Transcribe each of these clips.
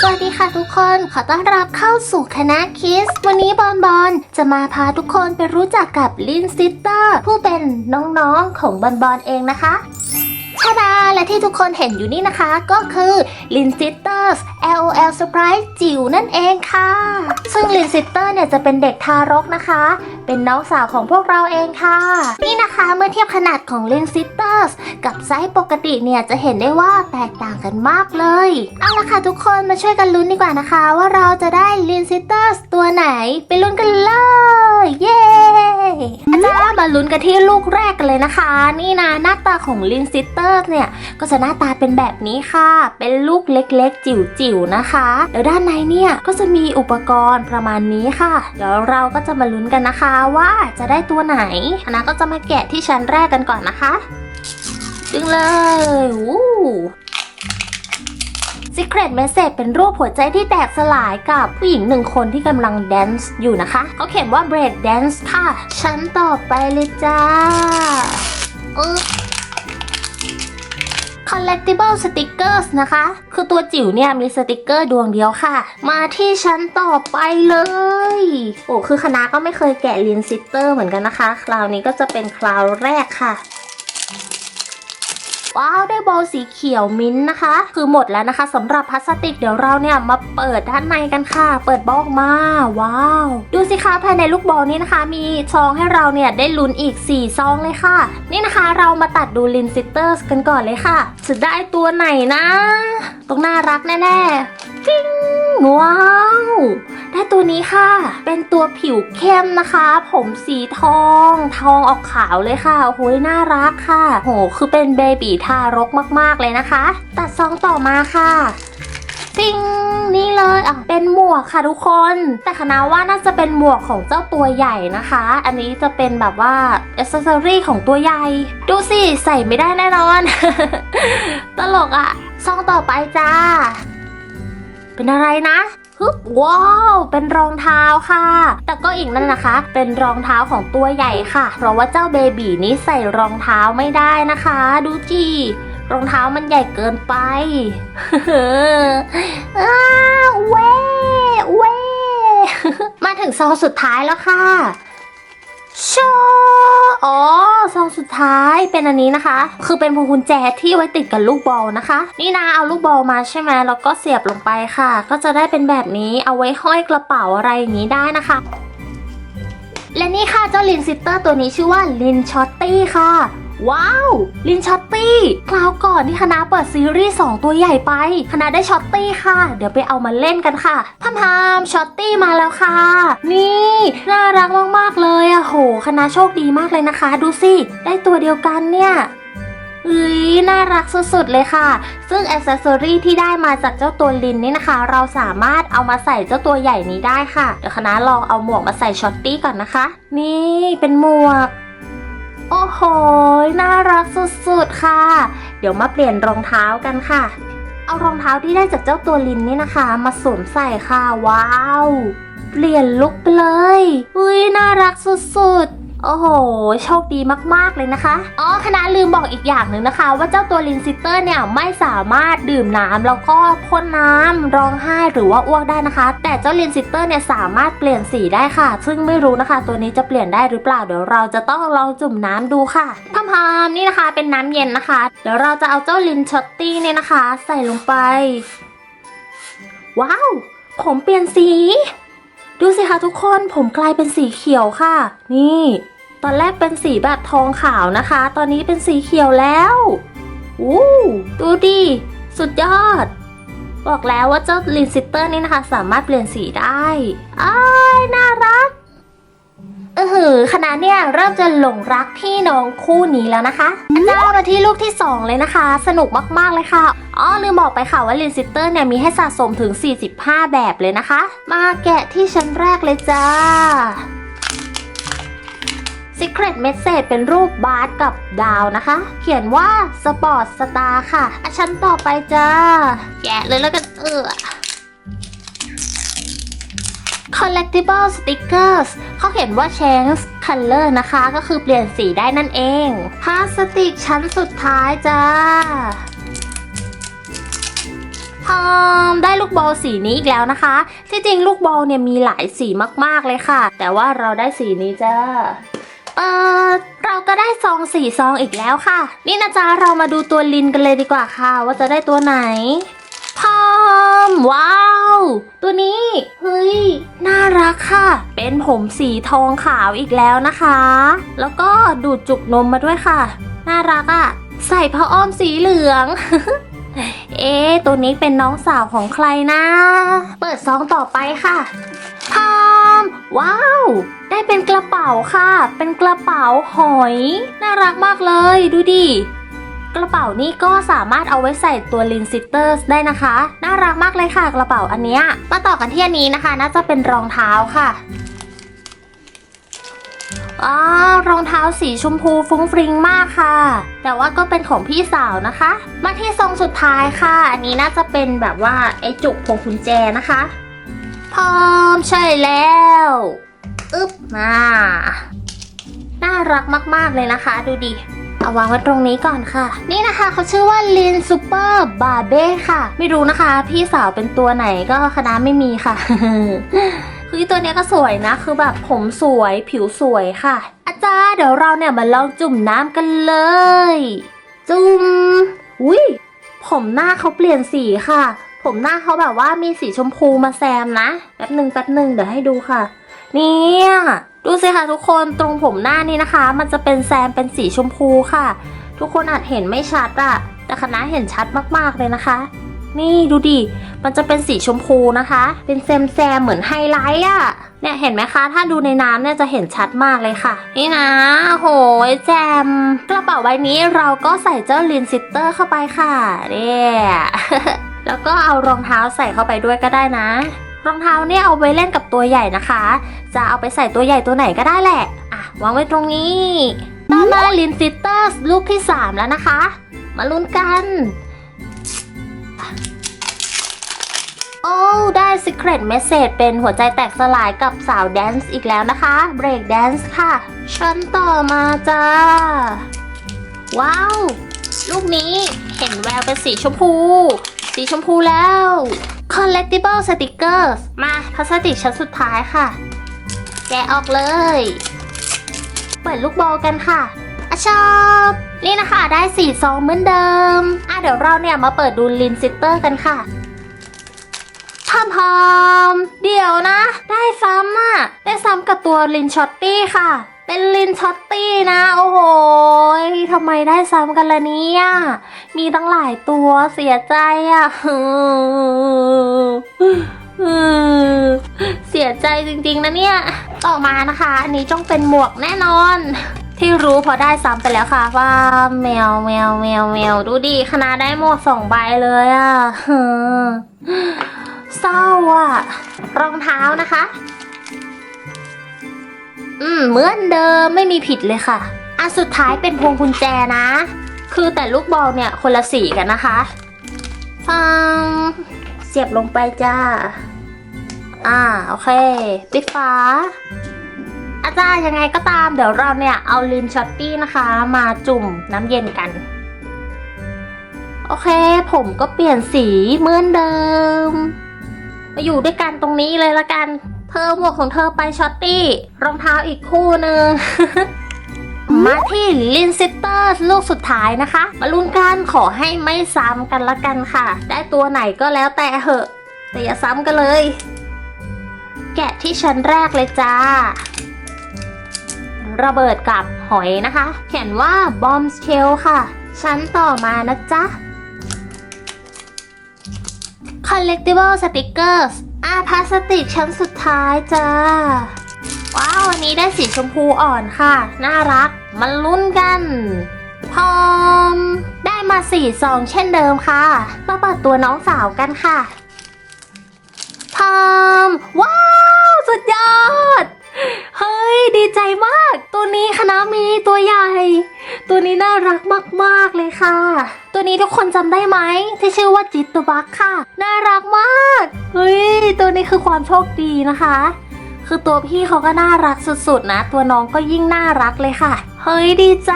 สวัสดีค่ะทุกคน ขอต้อนรับเข้าสู่คณะคิส วันนี้บอลบอลจะมาพาทุกคนไปรู้จักกับลินซิสเตอร์ ผู้เป็นน้องๆของบอลบอลเองนะคะชาดาและที่ทุกคนเห็นอยู่นี่นะคะ ก็คือลินซิสเตอร์ LOL Surprise จิ๋วนั่นเองค่ะ ซึ่งลินซิสเตอร์เนี่ยจะเป็นเด็กทารกนะคะ เป็นน้องสาวของพวกเราเองค่ะ นี่ นะคะเมื่อเทียบขนาดของเลนซิสเตอร์กับไซส์ปกติเนี่ยจะเห็นได้ว่าแตกต่างกันมากเลย เอาละค่ะทุกคนมาช่วยกันลุ้นดีกว่านะคะ ว่าเราจะได้เลนซิสเตอร์ตัวไหน ไปลุ้นกันเลย เย้อาจารย์มาลุ้นกันที่ลูกแรกกันเลยนะคะ นี่นะหน้าตาของลินซิสเตอร์เนี่ย ก็จะหน้าตาเป็นแบบนี้ค่ะ เป็นลูกเล็กๆ จิ๋วๆนะคะ แล้วด้านในเนี่ยก็จะมีอุปกรณ์ประมาณนี้ค่ะ เดี๋ยวเราก็จะมาลุ้นกันนะคะว่าจะได้ตัวไหนคณะก็จะมาแกะที่ชั้นแรกกันก่อนนะคะ ดึงเลยวู้ Secret Message เป็นรูปหัวใจที่แตกสลายกับผู้หญิงหนึ่งคนที่กำลังแดนซ์อยู่นะคะ เขาเขียนว่า break dance ค่ะ ชั้นต่อไปเลยจ้าอึ๊บ collectible stickers นะคะ คือตัวจิ๋วเนี่ยมีสติกเกอร์ดวงเดียวค่ะ มาที่ชั้นต่อไปเลย โอ้คือคณะก็ไม่เคยแกะลินซิสเตอร์เหมือนกันนะคะ คราวนี้ก็จะเป็นคราวแรกค่ะ ว้าวได้บอลสีเขียวมิ้นท์นะคะ คือหมดแล้วนะคะสำหรับพลาสติกเดี๋ยวเราเนี่ยมาเปิดด้านในกันค่ะ เปิดบอลออกมาว้าว ดูสิคะภายในลูกบอลนี้นะคะ มีซองให้เราเนี่ยได้ลุ้นอีก 4 ซองเลยค่ะ นี่นะคะเรามาตัดดูลินซิเตอร์กันก่อนเลยค่ะจะได้ตัวไหนนะต้องน่ารักแน่ๆฟิ้ง ว้าว ได้ตัวนี้ค่ะ เป็นตัวผิวเข้มนะคะ ผมสีทอง ทองออกขาวเลยค่ะโอ้ยน่ารักค่ะ โห คือเป็นเบบีทารกมากๆเลยนะคะ ตัดซองต่อมาค่ะปิ้งนี่เลยอะเป็นหมวกค่ะทุกคน แต่คณะว่าน่าจะเป็นหมวกของเจ้าตัวใหญ่นะคะ อันนี้จะเป็นแบบว่าอ c เซอรี่ของตัวใหญ่ ดูสิ ใส่ไม่ได้แน่นอน ตลกอะซองต่อไปจ้า เป็นอะไรนะฮึบว้าวเป็นรองเท้าค่ะ แต่ก็อีกนั่นนะคะ เป็นรองเท้าของตัวใหญ่ค่ะ เพราะว่าเจ้าเบบีนี้ใส่รองเท้าไม่ได้นะคะ ดูจีรองเท้ามันใหญ่เกินไปอ้าเว้เว้มาถึงซองสุดท้ายแล้วค่ะ ชออ๋อซองสุดท้ายเป็นอันนี้นะคะ คือเป็นพวงกุญแจที่ไว้ติดกับลูกบอลนะคะ นี่นะเอาลูกบอลมาใช่ไหมแล้วก็เสียบลงไปค่ะ ก็จะได้เป็นแบบนี้เอาไว้ห้อยกระเป๋าอะไรอย่างนี้ได้นะคะ และนี่ค่ะเจ้าลินซิสเตอร์ตัวนี้ชื่อว่าลินช็อตตี้ค่ะ ว้าว ลินช็อตตี้ คราวก่อนที่คณะเปิดซีรีส์2ตัวใหญ่ไป คณะได้ช็อตตี้ค่ะ เดี๋ยวไปเอามาเล่นกันค่ะพามพามช็อตตี้มาแล้วค่ะ นี่ น่ารักมากๆเลยอะโห คณะโชคดีมากเลยนะคะ ดูสิ ได้ตัวเดียวกันเนี่ยเอ้ยน่ารักสุดๆเลยค่ะ ซึ่งอ c เซสซอรีที่ได้มาจากเจ้าตัวลินนี่นะคะ เราสามารถเอามาใส่เจ้าตัวใหญ่นี้ได้ค่ะ เดี๋ยวคณะลองเอาหมวกมาใส่ช็อตตี้ก่อนนะคะ นี่เป็นหมวก โอ้โห น่ารักสุดๆ ค่ะ เดี๋ยวมาเปลี่ยนรองเท้ากันค่ะ เอารองเท้าที่ได้จากเจ้าตัวลินนี่นะคะ มาสวมใส่ค่ะ ว้าว เปลี่ยนลุคไปเลย อุ้ยน่ารักสุดๆ โอ้โห โชคดีมากๆเลยนะคะ อ๋อคณะลืมบอกอีกอย่างหนึ่งนะคะ ว่าเจ้าตัวลินซิเตอร์เนี่ยไม่สามารถดื่มน้ำแล้วก็พ่นน้ำร้องไห้หรือว่าอ้วกได้นะคะ แต่เจ้าลินซิเตอร์เนี่ยสามารถเปลี่ยนสีได้ค่ะ ซึ่งไม่รู้นะคะ ตัวนี้จะเปลี่ยนได้หรือเปล่าเดี๋ยวเราจะต้องลองจุ่มน้ำดูค่ะพามพามนี่นะคะเป็นน้ำเย็นนะคะ เดี๋ยวเราจะเอาเจ้าลินช็อตตี้เนี่ยนะคะ ใส่ลงไป ว้าว ผมเปลี่ยนสี ดูสิคะทุกคนผมกลายเป็นสีเขียวค่ะ นี่ ตอนแรกเป็นสีแบบทองขาวนะคะ ตอนนี้เป็นสีเขียวแล้วอู้ดูดิสุดยอด บอกแล้วว่าเจ้าลินซิเตอร์นี่นะคะ สามารถเปลี่ยนสีได้อ้ายน่ารักเออหือคณะเนี่ยเริ่มจะหลงรักพี่น้องคู่นี้แล้วนะคะจามาที่ลูกที่ 2 เลยนะคะ สนุกมากๆเลยค่ะอ๋อลืมบอกไปค่ะว่าลินซิเตอร์เนี่ยมีให้สะสมถึง 45 แบบเลยนะคะ มาแกะที่ชั้นแรกเลยจ้า Secret Message เป็นรูปบาสกับดาวนะคะ เขียนว่า Sport Star ค่ะอะชั้นต่อไปจ้าแกะเลยแล้วกันเออ Collectible Stickers เขาเขียนว่า Change Color นะคะ ก็คือเปลี่ยนสีได้นั่นเองพลาสติกชั้นสุดท้ายจ้าพอมได้ลูกบอลสีนี้อีกแล้วนะคะ ที่จริงลูกบอลเนี่ยมีหลายสีมากๆเลยค่ะ แต่ว่าเราได้สีนี้จ้า เออเราก็ได้ซองสี่ซองอีกแล้วค่ะ นี่นะจ๊ะเรามาดูตัวลินกันเลยดีกว่าค่ะ ว่าจะได้ตัวไหนพอมว้าว ตัวนี้ เฮ้ย น่ารักค่ะ เป็นผมสีทองขาวอีกแล้วนะคะ แล้วก็ดูดจุกนมมาด้วยค่ะ น่ารักอะ่ะ ใส่ผ้าอ้อมสีเหลือง เอ๊ตัวนี้เป็นน้องสาวของใครนะ เปิดซองต่อไปค่ะ ว้าว ได้เป็นกระเป๋าค่ะ เป็นกระเป๋าหอย น่ารักมากเลย ดูดิ กระเป๋านี้ก็สามารถเอาไว้ใส่ตัวลินซิเตอร์ได้นะคะ น่ารักมากเลยค่ะ กระเป๋าอันเนี้ย มาต่อกันที่อันนี้นะคะ น่าจะเป็นรองเท้าค่ะอ่ารองเท้าสีชมพูฟุ้งฟริ้งมากค่ะ แต่ว่าก็เป็นของพี่สาวนะคะ มาที่ทรงสุดท้ายค่ะ อันนี้น่าจะเป็นแบบว่าไอจุกพวงกุญแจนะคะ พร้อมใช่แล้วอึ๊บมาน่ารักมาก ๆ เลยนะคะ ดูดิ เอาวางไว้ตรงนี้ก่อนค่ะ นี่นะคะเขาชื่อว่าลินซูเปอร์บาเบ้ค่ะ ไม่รู้นะคะ พี่สาวเป็นตัวไหนก็คณะไม่มีค่ะ คือตัวนี้ก็สวยนะ คือแบบผมสวยผิวสวยค่ะ อาจารย์เดี๋ยวเราเนี่ยมาลองจุ่มน้ำกันเลย จุ่มอุ้ยผมหน้าเขาเปลี่ยนสีค่ะ ผมหน้าเขาแบบว่ามีสีชมพูมาแซมนะ แป๊บหนึ่งแป๊บหนึ่งเดี๋ยวให้ดูค่ะ เนี่ย ดูสิค่ะทุกคนตรงผมหน้านี่นะคะ มันจะเป็นแซมเป็นสีชมพูค่ะ ทุกคนอาจเห็นไม่ชัดอะแต่คณะเห็นชัดมากๆเลยนะคะ นี่ดูดิ มันจะเป็นสีชมพูนะคะ เป็นแซมแซมเหมือนไฮไลท์อะเนี่ยเห็นไหมคะ ถ้าดูในน้ำเนี่ยจะเห็นชัดมากเลยค่ะ นี่นะ โหยแจม กระเป๋าใบนี้เราก็ใส่เจ้าลินซิตเตอร์เข้าไปค่ะเนี่ย แล้วก็เอารองเท้าใส่เข้าไปด้วยก็ได้นะ รองเท้าเนี่ยเอาไว้เล่นกับตัวใหญ่นะคะ จะเอาไปใส่ตัวใหญ่ตัวไหนก็ได้แหละ อะวางไว้ตรงนี้ ต่อมาลินซิสเตอร์ลูกที่ 3 แล้วนะคะ มาลุ้นกัน โอ้ได้ Secret Message เป็นหัวใจแตกสลายกับสาวแดนซ์อีกแล้วนะคะ Break Dance ค่ะชั้นต่อมาจ้า ว้าว ลูกนี้เห็นแววเป็นสีชมพู สีชมพูแล้ว Collectible Stickers มาพลาสติกชั้นสุดท้ายค่ะ แกะออกเลย เปิดลูกบอลกันค่ะอชอบนี่นะคะ ได้สีซองเหมือนเดิม อะเดี๋ยวเราเนี่ยมาเปิดดูลินซิสเตอร์กันค่ะพามพามเดี๋ยวนะ ได้ซ้ำอะได้ซ้ำกับตัวลินช็อตตี้ค่ะ เป็นลินช็อตตี้นะ โอ้โหทำไมได้ซ้ำกันละเนี่ย มีตั้งหลายตัวเสียใจอะอืมเสียใจจริงๆนะเนี่ย ต่อมานะคะ อันนี้ต้องเป็นหมวกแน่นอน ที่รู้พอได้ซ้ำไปแล้วค่ะว่าแมวแมวแมวแมวดูดิคณะได้หมวกสองใบเลยอะ่ะเศร้าอะ รองเท้านะคะ อืม เหมือนเดิมไม่มีผิดเลยค่ะอะสุดท้ายเป็นพวงกุญแจนะ คือแต่ลูกบอลเนี่ยคนละสีกันนะคะ ฟัง เสียบลงไปจ้า อ่า โอเค ปิดฝาอาจารย์ยังไงก็ตามเดี๋ยวเราเนี่ยเอาลินช็อตตี้นะคะ มาจุ่มน้ำเย็นกัน โอเค ผมก็เปลี่ยนสีเหมือนเดิม มาอยู่ด้วยกันตรงนี้เลยละกัน เธอหมวกของเธอไปช็อตตี้ รองเท้าอีกคู่หนึ่ง มาที่ลินซิสเตอร์ลูกสุดท้ายนะคะ มาลุ้นกันขอให้ไม่ซ้ำกันละกันค่ะ ได้ตัวไหนก็แล้วแต่เหอะ แต่อย่าซ้ำกันเลย แกะที่ชั้นแรกเลยจ้า ระเบิดกับหอยนะคะ เขียนว่าบอมสเ l ลค่ะ ชั้นต่อมานะจ๊ะ collectible stickers อ่าพลาสติกชั้นสุดท้ายจ้า ว้าววันนี้ได้สีชมพูอ่อนค่ะ น่ารัก มันลุ้นกัน พร้อม ได้มาสี่ซองเช่นเดิมค่ะ มาเปิดตัวน้องสาวกันค่ะ พร้อม ว้าว สุดยอด เฮ้ย ดีใจมาก ตัวนี้คณะมีตัวใหญ่ ตัวนี้น่ารักมาก ๆ เลยค่ะ ตัวนี้ทุกคนจำได้ไหม ที่ชื่อว่าจิตตบักค่ะ น่ารักมาก เฮ้ย ตัวนี้คือความโชคดีนะคะ คือตัวพี่เขาก็น่ารักสุด ๆ นะ ตัวน้องก็ยิ่งน่ารักเลยค่ะ เฮ้ย ดีใจ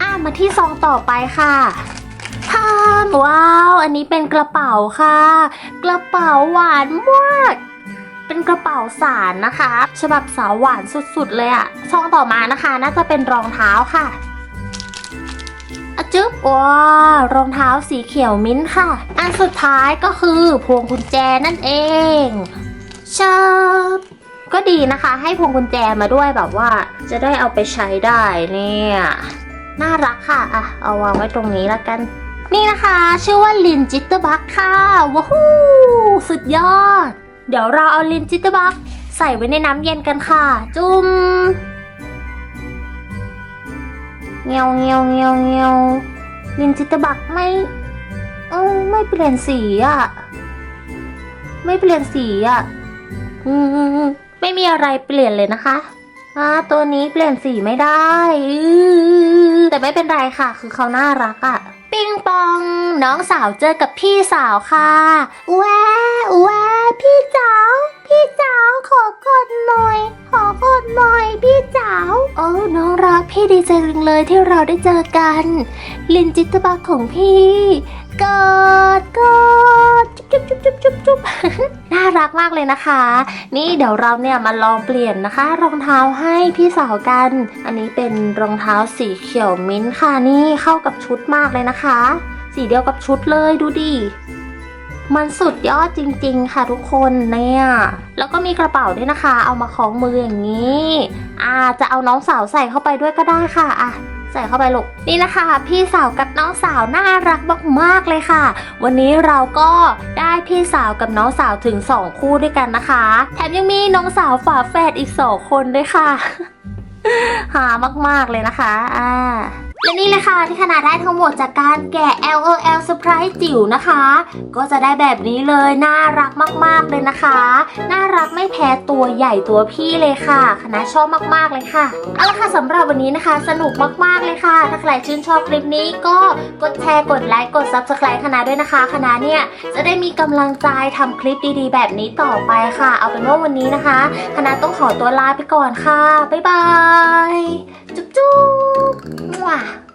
อะ มาที่ซองต่อไปค่ะพานว้าว อันนี้เป็นกระเป๋าค่ะ กระเป๋าหวานมาก เป็นกระเป๋าสารนะคะ ฉบับสาวหวานสุดๆเลยอะช่องต่อมานะคะ น่าจะเป็นรองเท้าค่ะอจึ๊บว้ารองเท้าสีเขียวมิ้นท์ค่ะ อันสุดท้ายก็คือพวงกุญแจนั่นเองเชบก็ดีนะคะ ให้พวงกุญแจมาด้วยแบบว่า จะได้เอาไปใช้ได้เนี่ย น่ารักค่ะอะเอาวางไว้ตรงนี้แล้วกัน นี่นะคะ ชื่อว่าลินจิตเตอร์บักค่ะว้าวสุดยอด เดี๋ยวเราเอาลินจิตตอร์บักใส่ไว้ในน้ำเย็นกันค่ะ จุ่มเงียวเงียวเงียวเงียวลินจิตตอร์บักไม่เออไม่เปลี่ยนสีอะไม่เปลี่ยนสีอะอืมอืมไม่มีอะไรเปลี่ยนเลยนะคะอ่าตัวนี้เปลี่ยนสีไม่ได้แต่ไม่เป็นไรค่ะ คือเขาน่ารักอะปิงปอง น้องสาวเจอกับพี่สาวค่ะแวแว พี่สาพี่สาขอกดหน่อย ขอกดหน่อยพี่สาโอ้น้องรักพี่ดีใจจังเลยที่เราได้เจอกัน ลินจิตตบักของพี่กอดกอดจุ๊บจุ๊บจุ๊บจุ๊บจุ๊บน่ารักมากเลยนะคะ นี่เดี๋ยวเราเนี่ยมาลองเปลี่ยนนะคะ รองเท้าให้พี่สาวกัน อันนี้เป็นรองเท้าสีเขียวมิ้นท์ค่ะนี่เข้ากับชุดมากเลยนะคะ สีเดียวกับชุดเลยดูดิ มันสุดยอดจริงๆ ค่ะทุกคนเนี่ย แล้วก็มีกระเป๋าด้วยนะคะ เอามาคล้องมืออย่างนี้อาจะเอาน้องสาวใส่เข้าไปด้วยก็ได้ค่ะอะใส่เข้าไปลูกนี่นะคะ พี่สาวกับน้องสาวน่ารักมากๆเลยค่ะ วันนี้เราก็ได้พี่สาวกับน้องสาวถึง 2 คู่ด้วยกันนะคะ แถมยังมีน้องสาวฝาแฝดอีก2คนด้วยค่ะหามากๆเลยนะคะอ่า และนี่เลยค่ะที่ขนาดได้ทั้งหมดจากการแกะ LOL Surprise จิ๋วนะคะ ก็จะได้แบบนี้เลยน่ารักมากๆเลยนะคะ น่ารักไม่แพ้ตัวใหญ่ตัวพี่เลยค่ะคณะชอบมากๆเลยค่ะเอาละค่ะสำหรับวันนี้นะคะ สนุกมากๆเลยค่ะ ถ้าใครชื่นชอบคลิปนี้ก็กดแชร์กดไลค์กด Subscribe คณะด้วยนะคะคณะเนี่ยจะได้มีกำลังใจทำคลิปดีๆ แบบนี้ต่อไปค่ะ เอาเป็นว่าวันนี้นะคะ คณะต้องขอตัวลาไปก่อนค่ะบ๊ายบายจุ๊บ 哇